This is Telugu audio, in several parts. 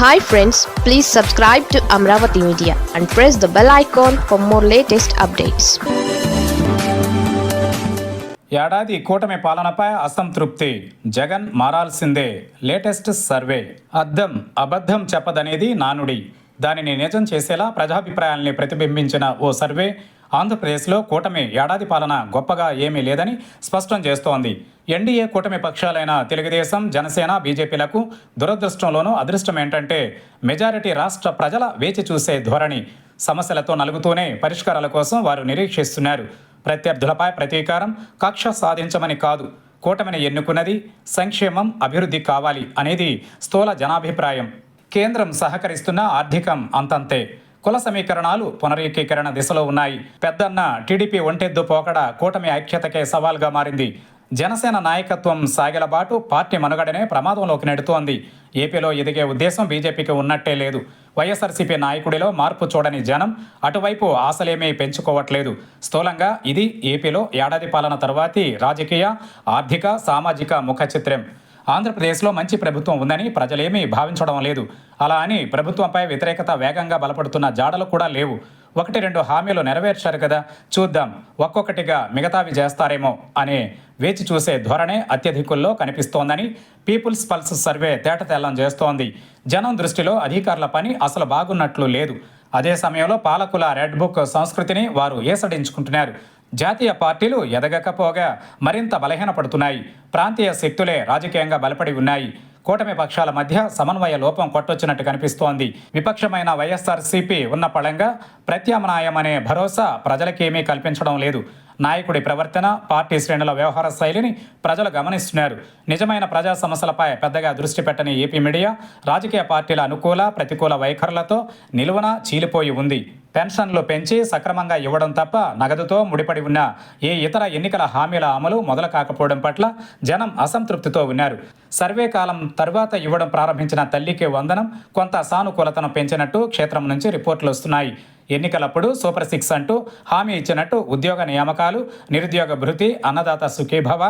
Hi friends please subscribe to Amaravati media and press the bell icon for more latest updates ఏడాది కూటమి పాలనపై అసంతృప్తి. జగన్ మారాల్సిందే. Latest survey. అద్దం అబద్ధం చెప్పదనేది నానుడి. దానిని నిజం చేసేలా ప్రజాభిప్రాయాల్ని ప్రతిబింబించిన ఓ సర్వే ఆంధ్రప్రదేశ్లో కూటమి ఏడాది పాలన గొప్పగా ఏమీ లేదని స్పష్టం చేస్తోంది. ఎన్డీఏ కూటమి పక్షాలైన తెలుగుదేశం జనసేన బీజేపీలకు దురదృష్టంలోనూ అదృష్టం ఏంటంటే మెజారిటీ రాష్ట్ర ప్రజల వేచి చూసే ధోరణి సమస్యలతో నలుగుతూనే పరిష్కారాల కోసం వారు నిరీక్షిస్తున్నారు. ప్రత్యర్థులపై ప్రతీకారం కక్ష సాధించమని కాదు కూటమిని ఎన్నుకున్నది సంక్షేమం అభివృద్ధి కావాలి అనేది స్థూల జనాభిప్రాయం. కేంద్రం సహకరిస్తున్న ఆర్థికం అంతంతే. కుల సమీకరణాలు పునరేకీకరణ దిశలో ఉన్నాయి. పెద్దన్న టీడీపీ ఒంటెద్దు పోకడ కూటమి ఐక్యతకే సవాల్గా మారింది. జనసేన నాయకత్వం సాగిలబాటు పార్టీ మనుగడనే ప్రమాదంలోకి నెడుతోంది. ఏపీలో ఎదిగే ఉద్దేశం బీజేపీకి ఉన్నట్టే లేదు. వైఎస్ఆర్సీపీ నాయకుడిలో మార్పు చూడని జనం అటువైపు ఆశలేమీ పెంచుకోవట్లేదు. స్థూలంగా ఇది ఏపీలో ఏడాది పాలన తర్వాతి రాజకీయ ఆర్థిక సామాజిక ముఖచిత్రం. ఆంధ్రప్రదేశ్లో మంచి ప్రభుత్వం ఉందని ప్రజలేమీ భావించడం లేదు. అలా అని ప్రభుత్వంపై వ్యతిరేకత వేగంగా బలపడుతున్న జాడలు కూడా లేవు. ఒకటి రెండు హామీలు నెరవేర్చారు కదా చూద్దాం ఒక్కొక్కటిగా మిగతావి చేస్తారేమో అనే వేచి చూసే ధోరణే అత్యధికుల్లో కనిపిస్తోందని పీపుల్స్ పల్స్ సర్వే తేటతెల్లం చేస్తోంది. జనం దృష్టిలో అధికారుల పని అసలు బాగున్నట్లు లేదు. అదే సమయంలో పాలకుల రెడ్ బుక్ సంస్కృతిని వారు ఏసడించుకుంటున్నారు. జాతీయ పార్టీలు ఎదగకపోగా మరింత బలహీనపడుతున్నాయి. ప్రాంతీయ శక్తులే రాజకీయంగా బలపడి ఉన్నాయి. కూటమి పక్షాల మధ్య సమన్వయ లోపం కొట్టొచ్చినట్టు కనిపిస్తోంది. విపక్షమైన వైఎస్ఆర్సీపీ ఉన్న పళంగా ప్రత్యామ్నాయం అనే భరోసా ప్రజలకేమీ కల్పించడం లేదు. నాయకుడి ప్రవర్తన పార్టీ శ్రేణుల వ్యవహార శైలిని ప్రజలు గమనిస్తున్నారు. నిజమైన ప్రజా సమస్యలపై పెద్దగా దృష్టి పెట్టని ఏపీ మీడియా రాజకీయ పార్టీల అనుకూల ప్రతికూల వైఖరులతో నిలువన చీలిపోయి ఉంది. పెన్షన్లు పెంచి సక్రమంగా ఇవ్వడం తప్ప నగదుతో ముడిపడి ఉన్న ఏ ఇతర ఎన్నికల హామీల అమలు మొదలు కాకపోవడం పట్ల జనం అసంతృప్తితో ఉన్నారు. సర్వే కాలం తర్వాత ఇవ్వడం ప్రారంభించిన తల్లికి వందనం కొంత సానుకూలతను పెంచినట్టు క్షేత్రం నుంచి రిపోర్టులు వస్తున్నాయి. ఎన్నికలప్పుడు సూపర్ సిక్స్ అంటూ హామీ ఇచ్చినట్టు ఉద్యోగ నియామకాలు నిరుద్యోగ భృతి అన్నదాత సుఖీభవ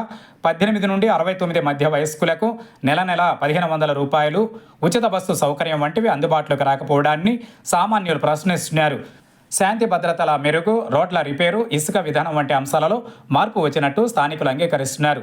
పద్దెనిమిది నుండి అరవై తొమ్మిది మధ్య వయస్కులకు నెల నెల పదిహేను వందల రూపాయలు ఉచిత బస్సు సౌకర్యం వంటివి అందుబాటులోకి రాకపోవడాన్ని సామాన్యులు ప్రశ్నిస్తున్నారు. శాంతి భద్రతల మెరుగు రోడ్ల రిపేరు ఇసుక విధానం వంటి అంశాలలో మార్పు వచ్చినట్టు స్థానికులు అంగీకరిస్తున్నారు.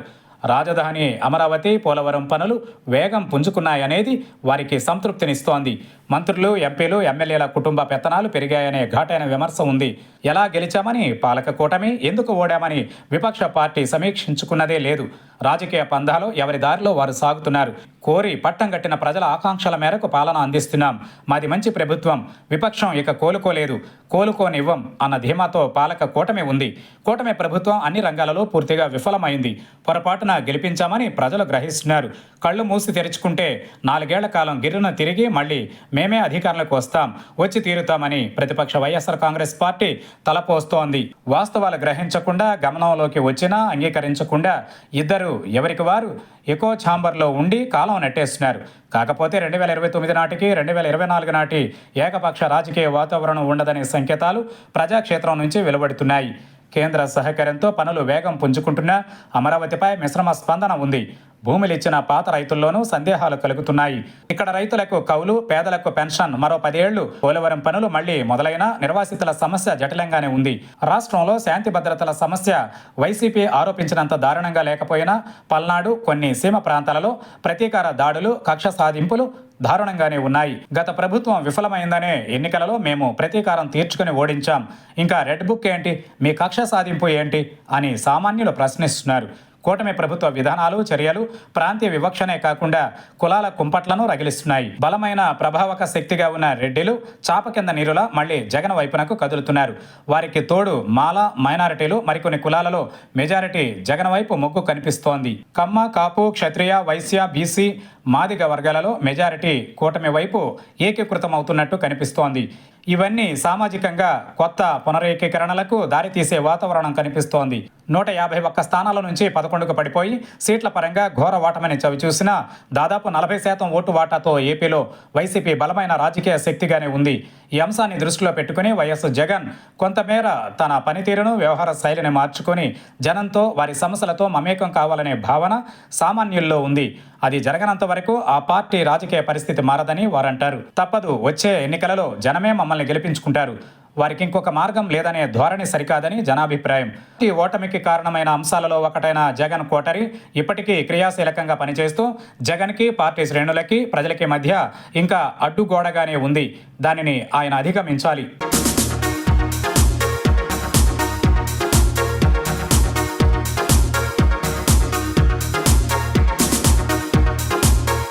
రాజధాని అమరావతి పోలవరం పనులు వేగం పుంజుకున్నాయనేది వారికి సంతృప్తినిస్తోంది. మంత్రులు ఎంపీలు ఎమ్మెల్యేల కుటుంబ పెత్తనాలు పెరిగాయనే ఘాటైన విమర్శ ఉంది. ఎలా గెలిచామని పాలక కూటమి ఎందుకు ఓడామని విపక్ష పార్టీ సమీక్షించుకున్నదే లేదు. రాజకీయ పంధాలు ఎవరి దారిలో వారు సాగుతున్నారు? కోరి పట్టం కట్టిన ప్రజల ఆకాంక్షల మేరకు పాలన అందిస్తున్నాం. మాది మంచి ప్రభుత్వం విపక్షం ఇక కోలుకోలేదు. కోలుకోనివ్వం అన్న ధీమాతో పాలక కూటమి ఉంది. కూటమి ప్రభుత్వం అన్ని రంగాలలో పూర్తిగా విఫలమైంది. పొరపాటున గెలిపించామని ప్రజలు గ్రహిస్తున్నారు. కళ్ళు మూసి తెరుచుకుంటే నాలుగేళ్ళ కాలం గిర్రున తిరిగి మళ్ళీ మేమే అధికారంలోకి వస్తాం వచ్చి తీరుతామని ప్రతిపక్ష వైఎస్ఆర్ కాంగ్రెస్ పార్టీ తలపోస్తోంది. వాస్తవాలు గ్రహించకుండా గమనంలోకి వచ్చినా అంగీకరించకుండా ఇద్దరు ఎవరికి వారు? ఎకో ఛాంబర్లో ఉండి కాలం నెట్టేస్తున్నారు. కాకపోతే రెండు వేల ఇరవై తొమ్మిది నాటికి రెండు వేల ఇరవై నాలుగు నాటి ఏకపక్ష రాజకీయ వాతావరణం ఉండదనే సంకేతాలు ప్రజాక్షేత్రం నుంచి వెలువడుతున్నాయి. కేంద్ర సహకారంతో పనులు వేగం పుంజుకుంటున్నా అమరావతిపై మిశ్రమ స్పందన ఉంది. భూములు ఇచ్చిన పాత రైతుల్లోనూ సందేహాలు కలుగుతున్నాయి. ఇక్కడ రైతులకు కౌలు పేదలకు పెన్షన్ మరో పదేళ్ళు పోలవరం పనులు మళ్ళీ మొదలైన నిర్వాసితుల సమస్య జటిలంగానే ఉంది. రాష్ట్రంలో శాంతి భద్రతల సమస్య వైసీపీ ఆరోపించినంత దారుణంగా లేకపోయినా పల్నాడు కొన్ని సీమ ప్రాంతాలలో ప్రతీకార దాడులు కక్ష సాధింపులు దారుణంగానే ఉన్నాయి. గత ప్రభుత్వం విఫలమైందనే ఎన్నికలలో మేము ప్రతీకారం తీర్చుకుని ఓడించాం. ఇంకా రెడ్ బుక్ ఏంటి? మీ కక్ష సాధింపు ఏంటి? అని సామాన్యులు ప్రశ్నిస్తున్నారు. కూటమి ప్రభుత్వ విధానాలు చర్యలు ప్రాంతీయ వివక్షనే కాకుండా కులాల కుంపట్లను రగిలిస్తున్నాయి. బలమైన ప్రభావక శక్తిగా ఉన్న రెడ్డిలు చాప కింద నీరులా మళ్ళీ జగన్ వైపునకు కదులుతున్నారు. వారికి తోడు మాల మైనారిటీలు మరికొన్ని కులాలలో మెజారిటీ జగన్ వైపు మొగ్గు కనిపిస్తోంది. కమ్మ కాపు క్షత్రియ వైశ్య బీసీ మాదిగ వర్గాలలో మెజారిటీ కూటమి వైపు ఏకీకృతమవుతున్నట్టు కనిపిస్తోంది. ఇవన్నీ సామాజికంగా కొత్త పునరేకీకరణలకు దారితీసే వాతావరణం కనిపిస్తోంది. నూట యాభై ఒక్క స్థానాల నుంచి పదకొండుకు పడిపోయి సీట్ల పరంగా ఘోర చవి చవిచూసినా దాదాపు నలభై శాతం ఓటు వాటాతో ఏపీలో వైసీపీ బలమైన రాజకీయ శక్తిగానే ఉంది. ఈ అంశాన్ని దృష్టిలో పెట్టుకుని వైఎస్ జగన్ కొంతమేర తన పనితీరును వ్యవహార శైలిని మార్చుకొని జనంతో వారి సమస్యలతో మమేకం కావాలనే భావన సామాన్యుల్లో ఉంది. అది జరగనంత వరకు ఆ పార్టీ రాజకీయ పరిస్థితి మారదని వారంటారు. తప్పదు వచ్చే ఎన్నికలలో జనమే మమ్మల్ని గెలిపించుకుంటారు. వారికి ఇంకొక మార్గం లేదనే ధోరణి సరికాదని జనాభిప్రాయం. ఈ ఓటమికి కారణమైన అంశాలలో ఒకటైన జగన్ కోటరి ఇప్పటికీ క్రియాశీలకంగా పనిచేస్తూ జగన్కి పార్టీ శ్రేణులకి ప్రజలకి మధ్య ఇంకా అడ్డుగోడగానే ఉంది. దానిని ఆయన అధిగమించాలి.